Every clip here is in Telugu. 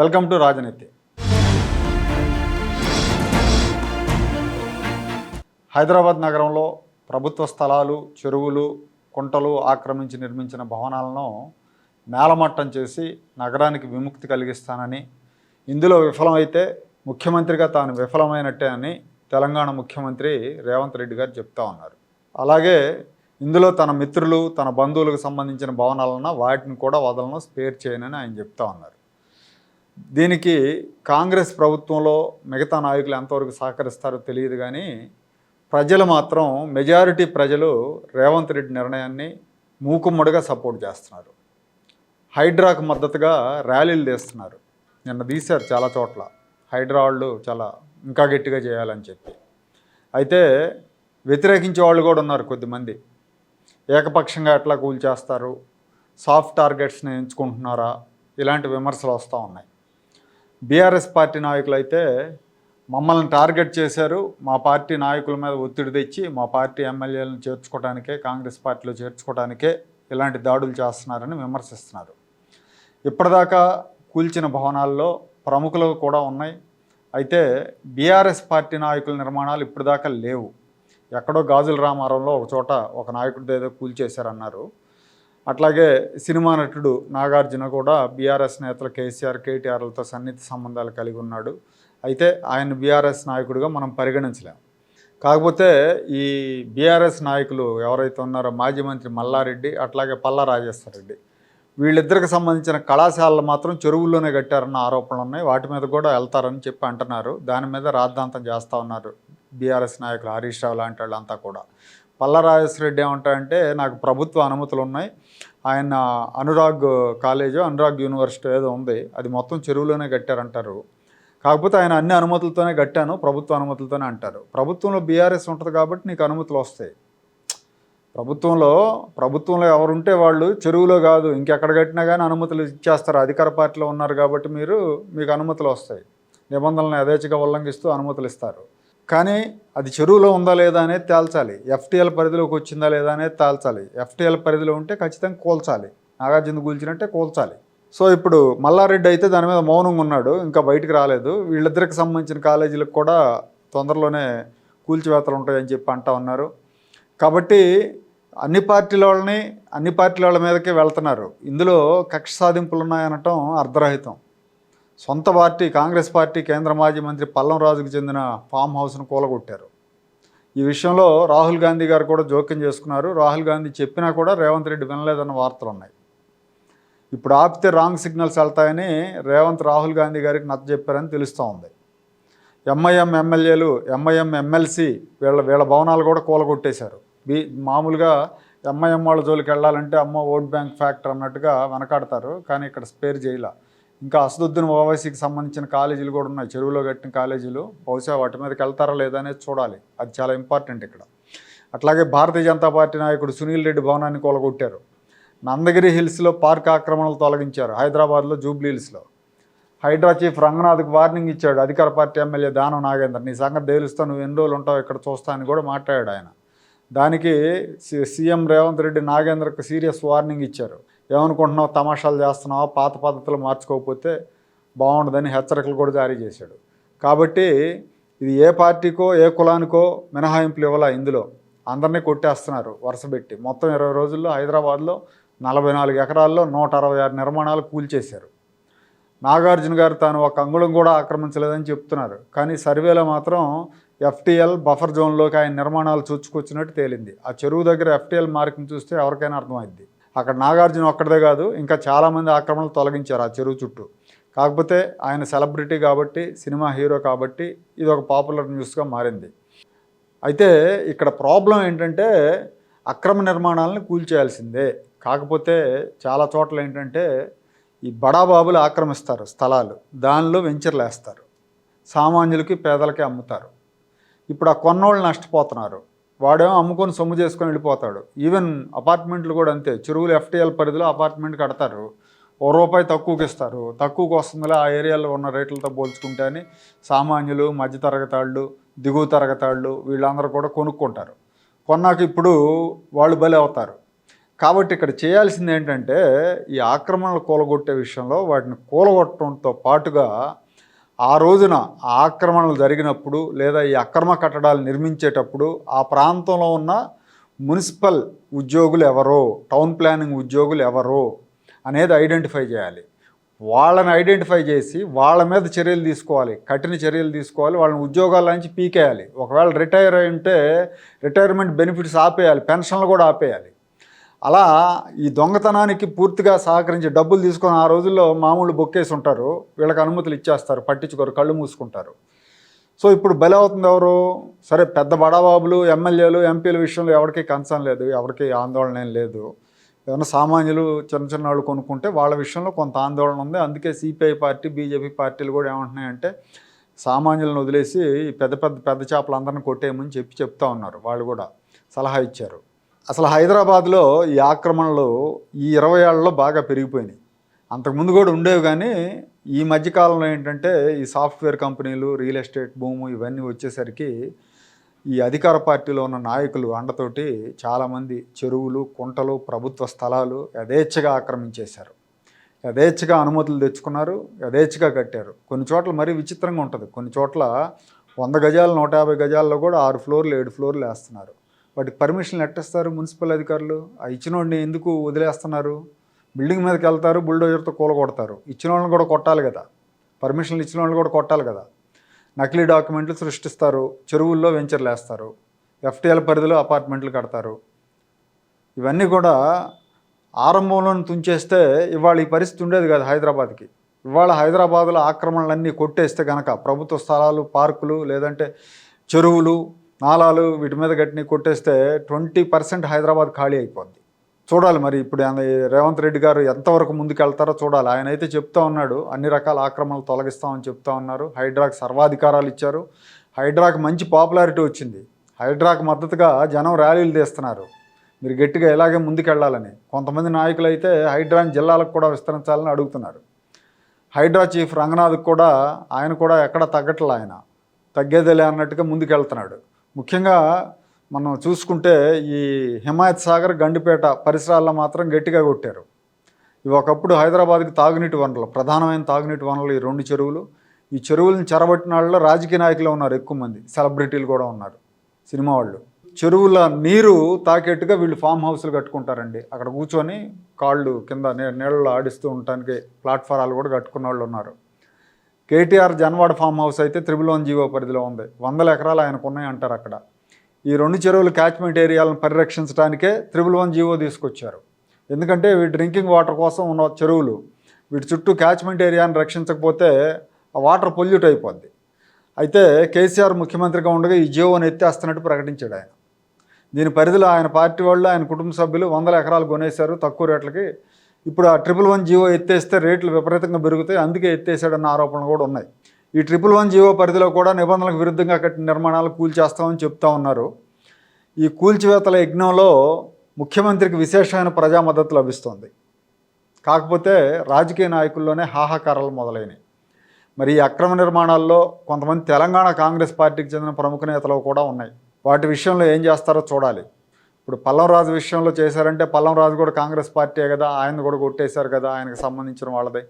వెల్కమ్ టు రాజనీతి. హైదరాబాద్ నగరంలో ప్రభుత్వ స్థలాలు చెరువులు కుంటలు ఆక్రమించి నిర్మించిన భవనాలను నేలమట్టం చేసి నగరానికి విముక్తి కలిగిస్తానని ఇందులో విఫలమైతే ముఖ్యమంత్రిగా తాను విఫలమైనట్టే అని తెలంగాణ ముఖ్యమంత్రి రేవంత్ రెడ్డి గారు చెప్తా ఉన్నారు. అలాగే ఇందులో తన మిత్రులు తన బంధువులకు సంబంధించిన భవనాలను వాటిని కూడా వదలను స్పేర్ చేయనని ఆయన చెప్తా ఉన్నారు. దీనికి కాంగ్రెస్ ప్రభుత్వంలో మిగతా నాయకులు ఎంతవరకు సహకరిస్తారో తెలియదు కానీ ప్రజలు మాత్రం మెజారిటీ ప్రజలు రేవంత్ రెడ్డి నిర్ణయాన్ని మూకుమ్మడిగా సపోర్ట్ చేస్తున్నారు. హైడ్రాకు మద్దతుగా ర్యాలీలు తీస్తున్నారు. నిన్న తీశారు చాలా చోట్ల. హైడ్రా వాళ్ళు చాలా ఇంకా గట్టిగా చేయాలని చెప్పి. అయితే వ్యతిరేకించే వాళ్ళు కూడా ఉన్నారు కొద్దిమంది. ఏకపక్షంగా ఎట్లా కూల్చేస్తారు? సాఫ్ట్ టార్గెట్స్ని ఎంచుకుంటున్నారా? ఇలాంటి విమర్శలు వస్తూ ఉన్నాయి. బీఆర్ఎస్ పార్టీ నాయకులు అయితే మమ్మల్ని టార్గెట్ చేశారు. మా పార్టీ నాయకుల మీద ఒత్తిడి తెచ్చి మా పార్టీ ఎమ్మెల్యేలను చేర్చుకోవడానికే కాంగ్రెస్ పార్టీలో చేర్చుకోవడానికే ఇలాంటి దాడులు చేస్తున్నారని విమర్శిస్తున్నారు. ఇప్పటిదాకా కూల్చిన భవనాల్లో ప్రముఖులు కూడా ఉన్నాయి. అయితే బీఆర్ఎస్ పార్టీ నాయకుల నిర్మాణాలు ఇప్పటిదాకా లేవు. ఎక్కడో గాజుల రామారంలో ఒక చోట ఒక నాయకుడిది ఏదో కూల్చేశారన్నారు. అట్లాగే సినిమా నటుడు నాగార్జున కూడా బీఆర్ఎస్ నేతలు కేసీఆర్ కేటీఆర్లతో సన్నిహిత సంబంధాలు కలిగి ఉన్నాడు. అయితే ఆయన బీఆర్ఎస్ నాయకుడిగా మనం పరిగణించలేం. కాకపోతే ఈ బీఆర్ఎస్ నాయకులు ఎవరైతే ఉన్నారో మాజీ మంత్రి మల్లారెడ్డి అట్లాగే పల్లా రాజేశ్వరరెడ్డి వీళ్ళిద్దరికి సంబంధించిన కళాశాలలు మాత్రం చెరువుల్లోనే కట్టారన్న ఆరోపణలు ఉన్నాయి. వాటి మీద కూడా వెళ్తారని చెప్పి అంటున్నారు. దాని మీద రాద్ధాంతం చేస్తూ ఉన్నారు బీఆర్ఎస్ నాయకులు హరీష్ రావు లాంటి వాళ్ళంతా కూడా. పల్లరాజేశ్వరరెడ్డి ఏమంటారంటే నాకు ప్రభుత్వ అనుమతులు ఉన్నాయి. ఆయన అనురాగ్ కాలేజ్ అనురాగ్ యూనివర్సిటీ ఏదో ఉంది. అది మొత్తం చెరువులోనే కట్టారంటారు. కాకపోతే ఆయన అన్ని అనుమతులతోనే కట్టాను ప్రభుత్వ అనుమతులతోనే అంటారు. ప్రభుత్వంలో బీఆర్ఎస్ ఉంటుంది కాబట్టి నీకు అనుమతులు వస్తాయి. ప్రభుత్వంలో ప్రభుత్వంలో ఎవరుంటే వాళ్ళు చెరువులో కాదు ఇంకెక్కడ కట్టినా కానీ అనుమతులు ఇచ్చేస్తారు. అధికార పార్టీలో ఉన్నారు కాబట్టి మీరు మీకు అనుమతులు వస్తాయి. నిబంధనలను యథేచ్ఛగా ఉల్లంఘిస్తూ అనుమతులు ఇస్తారు. కానీ అది చెరువులో ఉందా లేదా అనేది తేల్చాలి. ఎఫ్టీఎల్ పరిధిలోకి వచ్చిందా లేదా అనేది తేల్చాలి. ఎఫ్టీఎల్ పరిధిలో ఉంటే ఖచ్చితంగా కూల్చాలి. నాగార్జున కూల్చినట్టే కూల్చాలి. సో ఇప్పుడు మల్లారెడ్డి అయితే దాని మీద మౌనంగా ఉన్నాడు. ఇంకా బయటకు రాలేదు. వీళ్ళిద్దరికి సంబంధించిన కాలేజీలకు కూడా తొందరలోనే కూల్చివేతలు ఉంటాయని చెప్పి అంటా ఉన్నారు. కాబట్టి అన్ని పార్టీల వాళ్ళని అన్ని పార్టీల వాళ్ళ మీదకే వెళ్తున్నారు. ఇందులో కక్ష సాధింపులు ఉన్నాయనటం అర్ధరహితం. సొంత పార్టీ కాంగ్రెస్ పార్టీ కేంద్ర మాజీ మంత్రి పల్లం రాజుకు చెందిన ఫామ్ హౌస్ను కూలగొట్టారు. ఈ విషయంలో రాహుల్ గాంధీ గారు కూడా జోక్యం చేసుకున్నారు. రాహుల్ గాంధీ చెప్పినా కూడా రేవంత్ రెడ్డి వినలేదన్న వార్తలు ఉన్నాయి. ఇప్పుడు ఆపితే రాంగ్ సిగ్నల్స్ వెళ్తాయని రేవంత్ రాహుల్ గాంధీ గారికి నచ్చ చెప్పారని తెలుస్తూ ఉంది. ఎంఐఎం ఎమ్మెల్యేలు ఎంఐఎం ఎమ్మెల్సీ వీళ్ళ వీళ్ళ భవనాలు కూడా కూలగొట్టేశారు. బీ మామూలుగా ఎంఐఎం వాళ్ళ జోలికి వెళ్ళాలంటే అమ్మ ఓట్ బ్యాంక్ ఫ్యాక్టర్ అన్నట్టుగా వెనకాడతారు. కానీ ఇక్కడ స్పేర్ చేయలే. ఇంకా అసదుద్దీన్ ఓవైసీకి సంబంధించిన కాలేజీలు కూడా ఉన్నాయి. చెరువులో కట్టిన కాలేజీలు. బహుశా వాటి మీదకి వెళ్తారా లేదా అనేది చూడాలి. అది చాలా ఇంపార్టెంట్ ఇక్కడ. అట్లాగే భారతీయ జనతా పార్టీ నాయకుడు సునీల్ రెడ్డి భవనాన్ని కూలగొట్టారు. నందగిరి హిల్స్లో పార్క్ ఆక్రమణలు తొలగించారు. హైదరాబాద్లో జూబ్లీ హిల్స్లో. హైడ్రా చీఫ్ రంగనాథ్కి వార్నింగ్ ఇచ్చాడు. అధికార పార్టీ ఎమ్మెల్యే దానం నాగేందర్. నీ సంగతి తేలుస్తా నువ్వు ఎన్ని రోజులు ఉంటావు ఇక్కడ చూస్తా అని కూడా మాట్లాడాడు ఆయన. దానికి సి- సీఎం రేవంత్ రెడ్డి నాగేంద్రకు సీరియస్ వార్నింగ్ ఇచ్చారు. ఏమనుకుంటున్నావు తమాషాలు చేస్తున్నావో పాత పద్ధతులు మార్చుకోకపోతే బాగుండదని హెచ్చరికలు కూడా జారీ చేశాడు. కాబట్టి ఇది ఏ పార్టీకో ఏ కులానికో మినహాయింపులు ఇవ్వాల ఇందులో. అందరినీ కొట్టేస్తున్నారు వరుసపెట్టి మొత్తం ఇరవై రోజుల్లో హైదరాబాద్లో నలభై నాలుగు ఎకరాల్లో నూట అరవై ఆరు నిర్మాణాలు కూల్చేశారు. నాగార్జున గారు తాను ఒక అంగుళం కూడా ఆక్రమించలేదని చెప్తున్నారు. కానీ సర్వేలో మాత్రం ఎఫ్టీఎల్ బఫర్ జోన్లోకి ఆయన నిర్మాణాలు చూచుకొచ్చినట్టు తేలింది. ఆ చెరువు దగ్గర ఎఫ్టీఎల్ మార్కింగ్ చూస్తే ఎవరికైనా అర్థమైంది అక్కడ నాగార్జున ఒక్కడిదే కాదు ఇంకా చాలామంది ఆక్రమణలు తొలగించారు ఆ చెరువు చుట్టూ. కాకపోతే ఆయన సెలబ్రిటీ కాబట్టి సినిమా హీరో కాబట్టి ఇది ఒక పాపులర్ న్యూస్గా మారింది. అయితే ఇక్కడ ప్రాబ్లం ఏంటంటే అక్రమ నిర్మాణాలను కూల్చేయాల్సిందే. కాకపోతే చాలా చోట్ల ఏంటంటే ఈ బడాబాబులు ఆక్రమిస్తారు స్థలాలు దానిలో వెంచర్లు వేస్తారు సామాన్యులకి పేదలకి అమ్ముతారు. ఇప్పుడు ఆ కొన్నోళ్ళు నష్టపోతున్నారు. వాడేమో అమ్ముకొని సొమ్ము చేసుకొని వెళ్ళిపోతాడు. ఈవెన్ అపార్ట్మెంట్లు కూడా అంతే. చెరువులు ఎఫ్టీఎల్ పరిధిలో అపార్ట్మెంట్ కడతారు. ఓ రూపాయి తక్కువకి ఇస్తారు. తక్కువకి వస్తుందిలే ఆ ఏరియాలో ఉన్న రేట్లతో పోల్చుకుంటే అని సామాన్యులు మధ్యతరగతాళ్ళు దిగువ తరగతాళ్ళు వీళ్ళందరూ కూడా కొనుక్కుంటారు. కొన్నాక ఇప్పుడు వాళ్ళు బలి అవుతారు. కాబట్టి ఇక్కడ చేయాల్సింది ఏంటంటే ఈ ఆక్రమణలు కూలగొట్టే విషయంలో వాటిని కూలగొట్టడంతో పాటుగా ఆ రోజున ఆ ఆక్రమణలు జరిగినప్పుడు లేదా ఈ అక్రమ కట్టడాలు నిర్మించేటప్పుడు ఆ ప్రాంతంలో ఉన్న మున్సిపల్ ఉద్యోగులు ఎవరో టౌన్ ప్లానింగ్ ఉద్యోగులు ఎవరో అనేది ఐడెంటిఫై చేయాలి. వాళ్ళని ఐడెంటిఫై చేసి వాళ్ళ మీద చర్యలు తీసుకోవాలి. కఠిన చర్యలు తీసుకోవాలి. వాళ్ళని ఉద్యోగాల నుంచి పీకేయాలి. ఒకవేళ రిటైర్ అయి ఉంటే రిటైర్మెంట్ బెనిఫిట్స్ ఆపేయాలి. పెన్షన్లు కూడా ఆపేయాలి. అలా ఈ దొంగతనానికి పూర్తిగా సహకరించి డబ్బులు తీసుకొని ఆ రోజుల్లో మామూలు బొక్కేసి ఉంటారు. వీళ్ళకి అనుమతులు ఇచ్చేస్తారు. పట్టించుకోరు. కళ్ళు మూసుకుంటారు. సో ఇప్పుడు బలి అవుతుంది ఎవరు? సరే పెద్ద బడాబాబులు ఎమ్మెల్యేలు ఎంపీల విషయంలో ఎవరికి కన్సర్న్ లేదు. ఎవరికి ఆందోళన ఏం లేదు. ఏమైనా సామాన్యులు చిన్న చిన్న వాళ్ళు కొనుక్కుంటే వాళ్ళ విషయంలో కొంత ఆందోళన ఉంది. అందుకే సిపిఐ పార్టీ బీజేపీ పార్టీలు కూడా ఏమంటున్నాయంటే సామాన్యులను వదిలేసి పెద్ద పెద్ద పెద్ద చేపలు అందరిని కొట్టేయమని చెప్పి చెప్తా ఉన్నారు. వాళ్ళు కూడా సలహా ఇచ్చారు. అసలు హైదరాబాద్లో ఈ ఆక్రమణలు ఈ ఇరవై ఏళ్ళలో బాగా పెరిగిపోయినాయి. అంతకుముందు కూడా ఉండేవి కానీ ఈ మధ్యకాలంలో ఏంటంటే ఈ సాఫ్ట్వేర్ కంపెనీలు రియల్ ఎస్టేట్ భూము ఇవన్నీ వచ్చేసరికి ఈ అధికార పార్టీలో ఉన్న నాయకులు అండతోటి చాలామంది చెరువులు కుంటలు ప్రభుత్వ స్థలాలు యథేచ్ఛగా ఆక్రమించేశారు. యథేచ్ఛగా అనుమతులు తెచ్చుకున్నారు యథేచ్ఛగా కట్టారు. కొన్ని చోట్ల మరీ విచిత్రంగా ఉంటుంది. కొన్ని చోట్ల వంద గజాలు నూట యాభై గజాల్లో కూడా ఆరు ఫ్లోర్లు ఏడు ఫ్లోర్లు వేస్తున్నారు. వాటికి పర్మిషన్లు ఎట్టేస్తారు మున్సిపల్ అధికారులు? ఆ ఇచ్చిన వాడిని ఎందుకు వదిలేస్తున్నారు? బిల్డింగ్ మీదకి వెళ్తారు బుల్డోజర్తో కూలగొడతారు ఇచ్చిన వాళ్ళని కూడా కొట్టాలి కదా. పర్మిషన్లు ఇచ్చిన వాళ్ళని కూడా కొట్టాలి కదా. నకిలీ డాక్యుమెంట్లు సృష్టిస్తారు చెరువుల్లో వెంచర్లు వేస్తారు ఎఫ్టీఎల్ పరిధిలో అపార్ట్మెంట్లు కడతారు. ఇవన్నీ కూడా ఆరంభంలో తుంచేస్తే ఇవాళ ఈ పరిస్థితి ఉండేది కాదు హైదరాబాద్కి. ఇవాళ హైదరాబాద్లో ఆక్రమణలన్నీ కొట్టేస్తే కనుక ప్రభుత్వ స్థలాలు పార్కులు లేదంటే చెరువులు నాలాలు వీటి మీద గట్టిని కొట్టేస్తే ట్వంటీ పర్సెంట్ హైదరాబాద్ ఖాళీ అయిపోద్ది. చూడాలి మరి ఇప్పుడు ఆయన రేవంత్ రెడ్డి గారు ఎంతవరకు ముందుకెళ్తారో చూడాలి. ఆయన అయితే చెప్తా ఉన్నాడు అన్ని రకాల ఆక్రమణలు తొలగిస్తామని చెప్తా ఉన్నారు. హైడ్రాకు సర్వాధికారాలు ఇచ్చారు. హైడ్రాకు మంచి పాపులారిటీ వచ్చింది. హైడ్రాకు మద్దతుగా జనం ర్యాలీలు తీస్తున్నారు. మీరు గట్టిగా ఇలాగే ముందుకెళ్ళాలని కొంతమంది నాయకులు అయితే హైడ్రాని జిల్లాలకు కూడా విస్తరించాలని అడుగుతున్నారు. హైడ్రా చీఫ్ రంగనాథ్కి కూడా ఆయన కూడా ఎక్కడ తగ్గట్లే ఆయన. తగ్గేదేలే అన్నట్టుగా ముందుకెళ్తున్నాడు. ముఖ్యంగా మనం చూసుకుంటే ఈ హిమాయత్ సాగర్ గండిపేట పరిసరాల్లో మాత్రం గట్టిగా కొట్టారు. ఇవి ఒకప్పుడు హైదరాబాద్కి తాగునీటి వనరులు ప్రధానమైన తాగునీటి వనరులు ఈ రెండు చెరువులు. ఈ చెరువులను చెరబట్టిన వాళ్ళలో రాజకీయ నాయకులు ఉన్నారు ఎక్కువ మంది సెలబ్రిటీలు కూడా ఉన్నారు సినిమా వాళ్ళు. చెరువుల నీరు తాకేట్టుగా వీళ్ళు ఫామ్ హౌస్లు కట్టుకుంటారండి. అక్కడ కూర్చొని కాళ్ళు కింద నీళ్ళలో ఆడిస్తూ ఉండటానికి ప్లాట్ఫారాలు కూడా కట్టుకున్న వాళ్ళు ఉన్నారు. కేటీఆర్ జన్వాడ ఫామ్ హౌస్ అయితే త్రిబులోన్ జీవో పరిధిలో ఉంది. వందల ఎకరాలు ఆయనకు ఉన్నాయి అంటారు అక్కడ. ఈ రెండు చెరువులు క్యాచ్మెంట్ ఏరియాలను పరిరక్షించడానికే త్రిబుల్ వన్ జీవో తీసుకొచ్చారు. ఎందుకంటే వీటి డ్రింకింగ్ వాటర్ కోసం ఉన్న చెరువులు వీటి చుట్టూ క్యాచ్మెంట్ ఏరియాని రక్షించకపోతే ఆ వాటర్ పొల్యూట్ అయిపోద్ది. అయితే కేసీఆర్ ముఖ్యమంత్రిగా ఉండగా ఈ జీవోని ఎత్తేస్తున్నట్టు ప్రకటించాడు ఆయన. దీని పరిధిలో ఆయన పార్టీ వాళ్ళు ఆయన కుటుంబ సభ్యులు వందల ఎకరాలు కొనేశారు. తక్కువ రేట్లకి ఇప్పుడు ఆ ట్రిపుల్ వన్ జీవో ఎత్తేస్తే రేట్లు విపరీతంగా పెరుగుతాయి. అందుకే ఎత్తేసాడన్న ఆరోపణలు కూడా ఉన్నాయి. ఈ ట్రిపుల్ వన్ జీవో పరిధిలో కూడా నిబంధనలకు విరుద్ధంగా కట్టిన నిర్మాణాలు కూల్చేస్తామని చెప్తా ఉన్నారు. ఈ కూల్చివేతల యజ్ఞంలో ముఖ్యమంత్రికి విశేషమైన ప్రజా మద్దతు లభిస్తోంది. కాకపోతే రాజకీయ నాయకుల్లోనే హాహాకారాలు మొదలైనవి మరి ఈ అక్రమ నిర్మాణాల్లో కొంతమంది తెలంగాణ కాంగ్రెస్ పార్టీకి చెందిన ప్రముఖ నేతలు కూడా ఉన్నాయి. వాటి విషయంలో ఏం చేస్తారో చూడాలి. ఇప్పుడు పల్లంరాజు విషయంలో చేశారంటే పల్లంరాజు కూడా కాంగ్రెస్ పార్టీ కదా ఆయన కూడా కొట్టేశారు కదా ఆయనకు సంబంధించిన వాళ్ళదే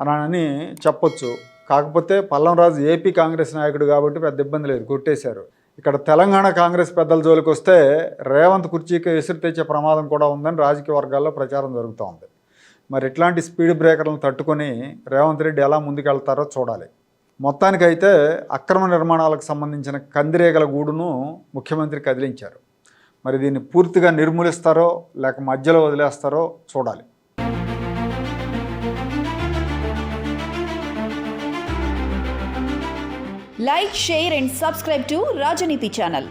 అని అని చెప్పొచ్చు. కాకపోతే పల్లంరాజు ఏపీ కాంగ్రెస్ నాయకుడు కాబట్టి పెద్ద ఇబ్బంది లేదు కొట్టేశారు. ఇక్కడ తెలంగాణ కాంగ్రెస్ పెద్దల జోలికి వస్తే రేవంత్ కుర్చీకి ఎసురు తెచ్చే ప్రమాదం కూడా ఉందని రాజకీయ వర్గాల్లో ప్రచారం జరుగుతూ ఉంది. మరి ఇట్లాంటి స్పీడ్ బ్రేకర్లను తట్టుకొని రేవంత్ రెడ్డి ఎలా ముందుకెళ్తారో చూడాలి. మొత్తానికైతే అక్రమ నిర్మాణాలకు సంబంధించిన కందిరేగల గూడును ముఖ్యమంత్రి కదిలించారు. మరి దీన్ని పూర్తిగా నిర్మూలిస్తారో లేక మధ్యలో వదిలేస్తారో చూడాలి. Like share and subscribe to Rajneeti channel